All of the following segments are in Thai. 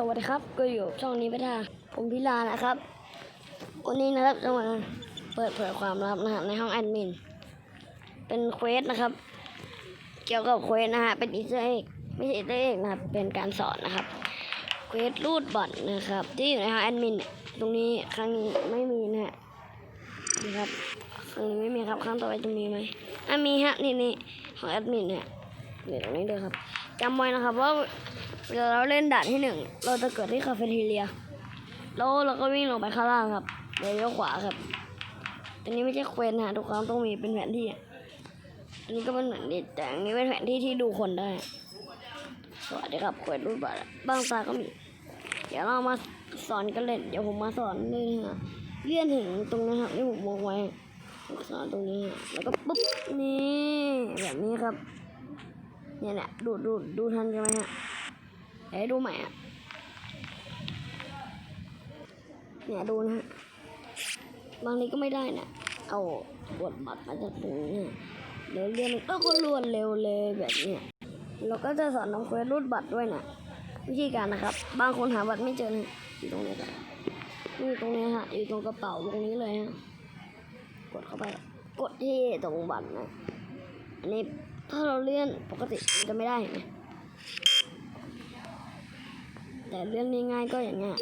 สวัสดีครับก็อยู่ช่องนี้ไปท่าผมพิลานะครับ วันนี้นะครับจะมาเปิดเผยความลับนะครับในห้องแอดมิน เป็นเควสนะครับ เกี่ยวกับเควสนะฮะเป็นอีสเตอร์เอกไม่ใช่อีสเตอร์เอกนะครับเป็นการสอนนะครับเควสรูดบัตรนะครับ ที่อยู่ในห้องแอดมินตรงนี้ครั้งนี้ไม่มีนะฮะนี่ครับครั้งนี้ไม่มีครับครั้งต่อไปจะมีไหมอะมีฮะนี่นี่ของแอดมินเนี่ยเดี๋ยวตรงนี้เลยครับจำไว้นะครับว่า เวลาเราเล่นด่านที่หนึ่งเราจะเกิดที่คาเฟ่ทีเรียแล้วเราก็วิ่งลงไปข้างล่างครับเดี๋ยวเลี้ยวขวาครับอันนี้ไม่ใช่เควสนะทุกครั้งต้องมีเป็นแผนที่อันนี้ก็เป็นแผนที่แต่อันนี้เป็นแผนที่ที่ดูคนได้ สวัสดีครับเควสรูปบัตรบ้างตาก็มี เดี๋ยวเรามาสอนกันเล่นเดี๋ยวผมมาสอนเลยนะฮะเลื่อนถึงตรงนะครับที่ผมวงไว้สอนตรงนี้ฮะแล้วก็ปุ๊บนี่แบบนี้ครับเนี่ยแหละดูดูดูทันใช่ไหมฮะ เอ้ยดูใหม่อะเนี่ยดูนะฮะบางทีก็ไม่ได้นะเอาบทบัตรมาจากตรงนี้เดี๋ยวเรียนก็คนรวนเร็วเลยแบบเนี้ยเราก็จะสอนน้องเควสรูดบัตรด้วยนะวิธีการนะครับ บางคนหาบัตรไม่เจอนะอยู่ตรงนี้ครับนี่ตรงนี้ฮะอยู่ตรงกระเป๋าตรงนี้เลยฮะกดเข้าไป กดที่ตรงบัตรนะอันนี้ถ้าเราเลื่อนปกติมันจะไม่ได้เห็นไหม แต่เรื่องง่ายๆก็อย่างเงี้ย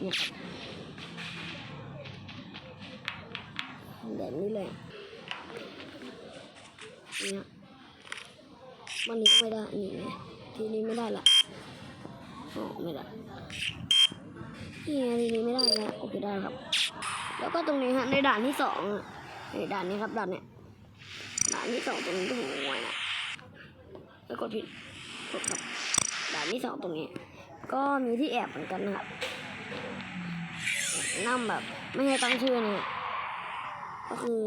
เนี่ยครับแบบนี้เลยเนี่ยวันนี้ก็ไม่ได้นี่ไงทีนี้ไม่ได้ละอ๋อไม่ได้นี่ไงทีนี้ไม่ได้แล้วโอเคได้ครับ แล้วก็ตรงนี้ฮะในด่านที่สองอะในด่านนี้ครับด่านเนี้ยด่านที่สองตรงนี้ที่ผมวางไว้นะแล้วกดผิดกดครับด่านที่สองตรงนี้ ก็มีที่แอบเหมือนกันนะครับนั่งแบบไม่ให้ตั้งชื่อเนี่ยก็คือ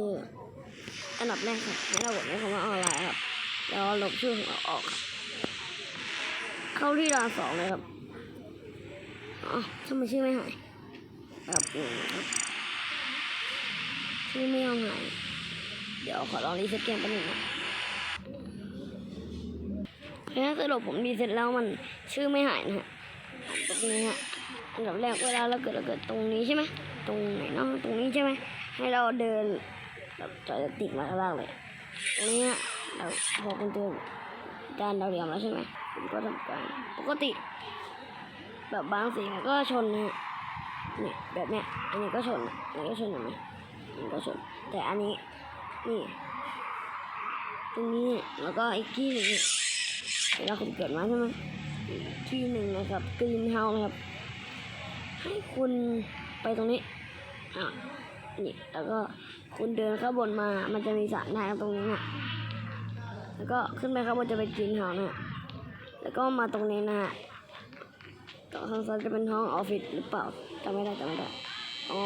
อันดับแรกครับให้เรากดในคำว่าออนไลน์ครับแล้วลบชื่อของเราออก เข้าที่ด่านสองเลยครับอ๋อทำไมชื่อไม่หายครับชื่อไม่ยอมหายเดี๋ยวขอลองรีเซ็ตเกมแป๊บนึงนะแค่สรุปผมรีเซ็ตแล้วมันชื่อไม่หายนะฮะ ตรงนี้ฮะอันดับแรกเวลาเราเกิดเราเกิดตรงนี้ใช่ไหมตรงไหนเนาะตรงนี้ใช่ไหมให้เราเดินแบบจอยติดมาข้างล่างเลยตรงนี้ฮะเราพอเป็นตัวจานดาวเทียมแล้วใช่ไหมผมก็ทำการปกติ แบบบางสิ่งก็ชนนะฮะนี่แบบเนี้ยอันนี้ก็ชนอันนี้ก็ชนเห็นไหมอันนี้ก็ชน แต่อันนี้นี่ตรงนี้แล้วก็อีกที่หนึ่งเนี่ยเวลาคุณเกิดมาใช่ไหม ที่หนึ่งนะครับกรีนเฮาส์นะครับ ให้คุณไปตรงนี้อะนี่แล้วก็คุณเดินข้างบนมา มันจะมีสระน้ำตรงนี้นะแล้วก็ขึ้นไปข้างบนจะเป็นกรีนเฮาส์นะแล้วก็มาตรงนี้นะฮะต่อทางซ้ายจะเป็นห้องออฟฟิศหรือเปล่าจำไม่ได้จำไม่ได้อ๋อ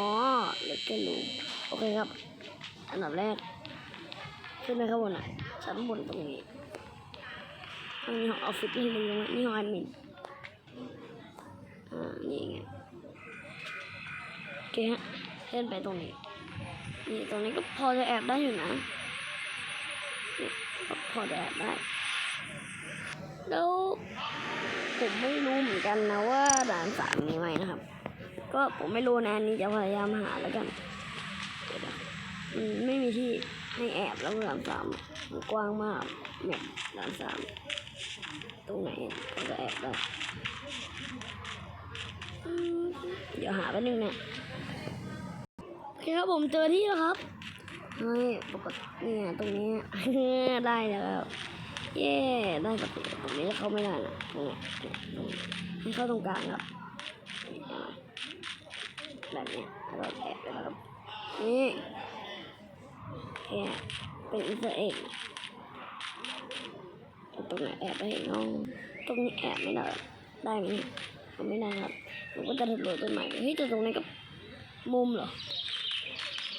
เล็กเกนรูโอเคครับ อันดับแรกขึ้นไปข้างบนอะชั้นบนตรงนี้ อันนี้ของออฟฟิศที่หนึ่งนะนี่ของแอดมินอ่านี่ไงโอเคฮะเล่นไปตรงนี้นี่ตรงนี้ก็พอจะแอบได้อยู่นะก็พอจะแอบได้แล้วผมไม่รู้เหมือนกันนะว่าด่านสามมีไหมนะครับ ก็ผมไม่รู้นะอันนี้จะพยายามหาแล้วกันมันไม่มีที่ให้แอบแล้วด่านสามกว้างมากแบบด่านสาม ตรงไหนก็แอบได้เดี๋ยวหาแป๊บนึงนะโอเคครับผมเจอที่แล้วครับเฮ้ยปกติเนี่ยตรงนี้ได้แล้วเย้ได้ปกติตรงนี้เข้าไม่ได้นะตรงนี้ตรงนี้เข้าตรงกลางครับแบบนี้ยแล้วก็แอบไปแล้วครับนี่แอบเป็นอินเตอร์เอกต รงไหนแอบได้เนาะตรงนี้แอบไม่ได้ได้ไหมเนี่ยทำไม่ได้ครับผมก็จะถลดต้นไม้เฮ้ยแต่ตรงนี้ก็มุมเหรอ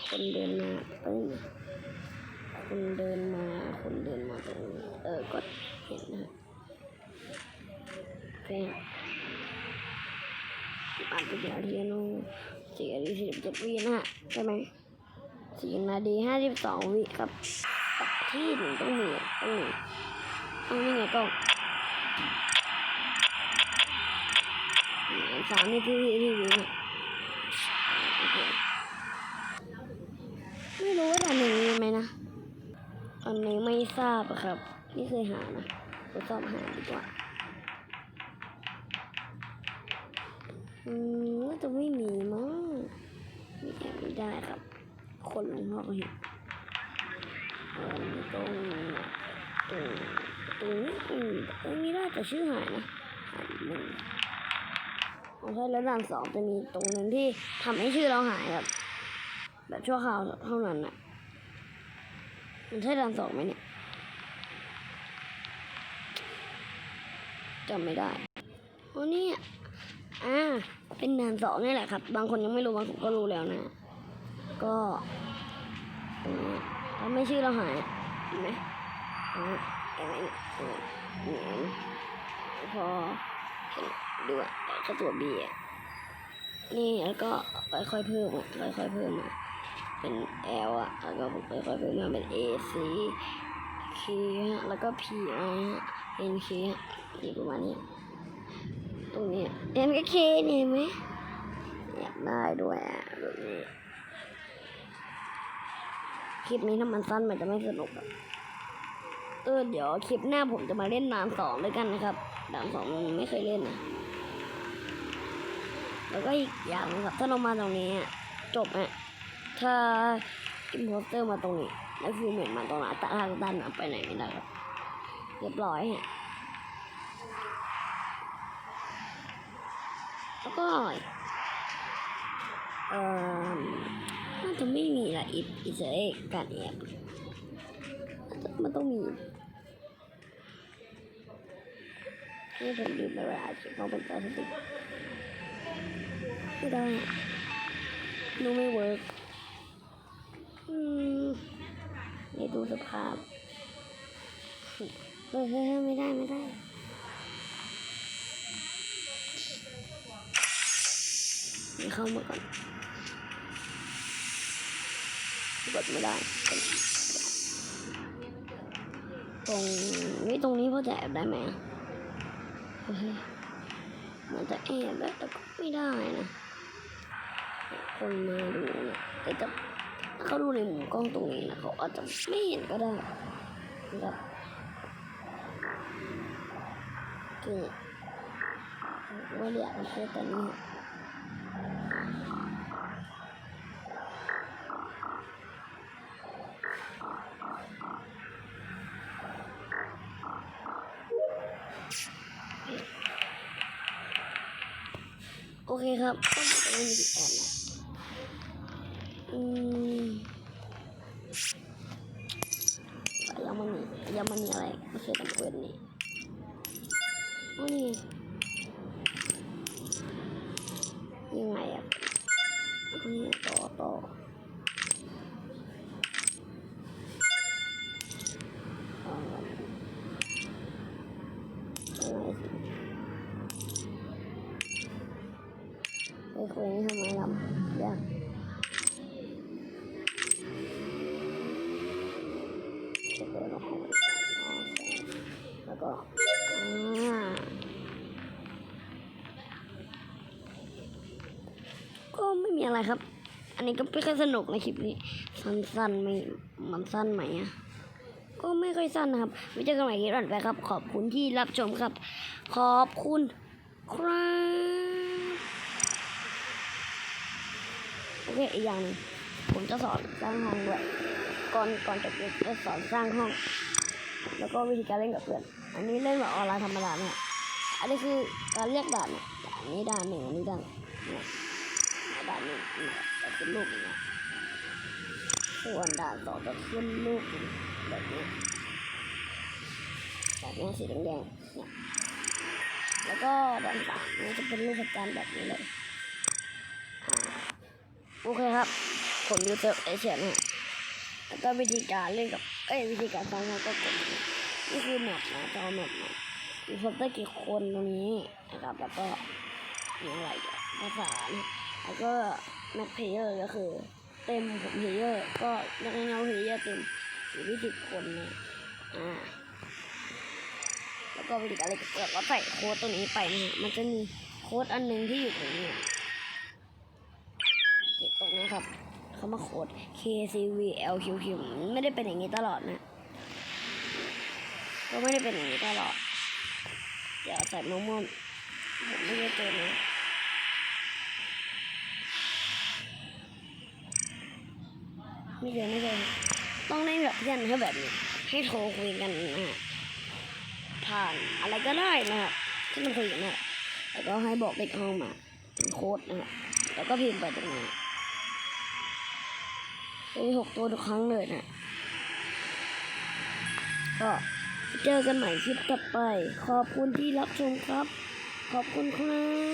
คนเดินมาเอ้ยคนเดินมาคนเดินมาตรงนี้เออก็เห็นนะโอเคอ่านไปเดี๋ยวทีนู้สี่นาทีสี่สิบเจ็ดวินะฮะใช่ไหมสี่นาทีห้าสิบสองวิครับที่หนึ่งต้องมีต้องมี เอานี่ไงกล้องสามนี่ที่ที่วิ่งอะโอเคไม่รู้ว่าด่านหนึ่งมีไหมนะตอนนี้ไม่ทราบครับไม่เคยหานะทดสอบหาดีกว่าอืมน่าจะไม่มีมั้งมีแอบไม่ได้ครับ คนลงนอกเห็นเออตรงตรง รงนี้อืมตรงนี้ได้แต่ชื่อหายนะหายหนึ่งเอาใช่แล้วด่านสองจะมีตรงหนึ่งที่ทำให้ชื่อเราหายครับแบบชั่วคราวเท่านั้นนะมันใช่ด่านสองไหมเนี่ยจำไม่ได้โอ้เนี่ยอ่า เป็นด่านสองนี่แหละครับ บางคนยังไม่รู้บางคนก็รู้แล้วนะ ก็ตรงนี้ทำให้ชื่อเราหายเห็นไหมอ่า เห็นไหมเนี่ยเออเนี่ยพอเห็นดูอะก็ตัวบีอะนี่แล้วก็ค่อยๆเพิ่มอะค่อยๆเพิ่มมาเป็น L อะแล้วก็ค่อยๆเพิ่มมาเป็น A C K ฮะแล้วก็ P I ฮะ N K ฮะอีกประมาณนี้ตรงนี้เอ็นก็เนี่ไหมอยากได้ด้วยอะแบบนี้คลิปนี้ถ้ามันสั้นมันจะไม่สนุกอะ เออ เดี๋ยวคลิปหน้าผมจะมาเล่นด่านสองด้วยกันนะครับด่านสองมันไม่เคยเล่นนะแล้วก็อีกอย่างนะครับ ถ้าเรามาตรงนี้จบอะถ้าอิมโพสเตอร์มาตรงนี้แล้วฟิวเหม็นมาตรงนั้นตาทางด้านหนัไปไหนไม่ได้ครับเรียบร้อยฮะแล้วก็เอ่อน่าจะไม่มีละอิอิสเอกการแอบมันต้องมี นี่ผมดูไปเวลาเก็บเอาเป็นตัวสติไม่ได้ดูไม่เวิร์กอืมเดี๋ยวดูสภาพเฮ้ยเฮ้ยไม่ได้ไม่ได้เดี๋ยวเข้ามาก่อนกดไม่ได้ตรงนี้ตรงนี้พอจะแอบได้ไหม มันจะแอบได้แต่ก็ไม่ได้นะคนมาดูนะแต่จะถ้าเขาดูในมุมกล้องตรงนี้นะเขาอาจจะไม่เห็นก็ได้นะครับคือว่าอยากจะพูดตอนนี้ โอเคครับต้องไม่มีแอบนะอืมยามันนี่ยามันนี่อะไรไม่เคยทำเกินนี่โอ้นี่ยังไงอะอันนี้ต่อต่อเอาละยังไงสิ ไปคุยนี่ทำไมลำยากจะเปิดออกของแล้วก็ก็ไม่มีอะไรครับ อันนี้ก็ไม่ค่อยสนุกในคลิปนี้ สั้นๆไม่มันสั้นไหมอะก็ไม่ค่อยสั้นนะครับไว้เจอกันใหม่คลิปต่อไปครับ ขอบคุณที่รับชมครับ ขอบคุณครับ โอเคอีกอย่างนึงผมจะสอนสร้างห้องด้วย ก่อนก่อนจะเรียนจะสอนสร้างห้อง แล้วก็วิธีการเล่นกับเพื่อน อันนี้เล่นแบบออนไลน์ธรรมดาเนี่ยอันนี้คือการเรียกด่านเนี่ยอันนี้ด่านหนึ่งอันนี้ด่านเนี่ยด่านหนึ่งเนี่ยจะขึ้นลูกอย่างเงี้ยส่วนด่านสองจะขึ้นลูกแบบนี้แบบนี้สีแดงๆเนี่ยแล้วก็ด่านสามนี่จะเป็นลูกประจันแบบนี้เลย โอเคครับ ผมยูเซอร์เอเชียนแล้วก็วิธีการเล่นกับเอ้ยวิธีการสร้างห้องก็กดนี่คือแมปนะจอแมปมามีคนได้กี่คนตรงนี้นะครับแล้วก็มีอะไรอีกอะภาษาแล้วก็แมปเพลเยอร์ก็คือ เต็มผมเพลเยอร์ก็นักเงาเพลเยอร์เต็มอยู่ที่สิบคนนะอ่าแล้วก็วิธีการเล่นก็ใส่โค้ดตัวนี้ไปนะฮะมันจะมีโค้ดอันหนึ่งที่อยู่ตรงนี้ นี่ตรงนี้ครับเขามาโคด KCVLQQ ไม่ได้เป็นอย่างนี้ตลอดนะ ก็ไม่ได้เป็นอย่างนี้ตลอด เดี๋ยวใส่มะม่วงผมไม่ได้เจอนะไม่เจอไม่เจอต้องเล่นแบบเพื่อนให้แบบนี้ ให้โทรคุยกันนะผ่านอะไรก็ได้นะครับที่มันคุยกันนะแล้วก็ให้บอกเด็กห้องมาเป็นโค้ดนะฮะแล้วก็พิมพ์ไปตรงนี้ มีหกตัวทุกครั้งเลยนะ ก็เจอกันใหม่คลิปต่อไป ขอบคุณที่รับชมครับ ขอบคุณครับ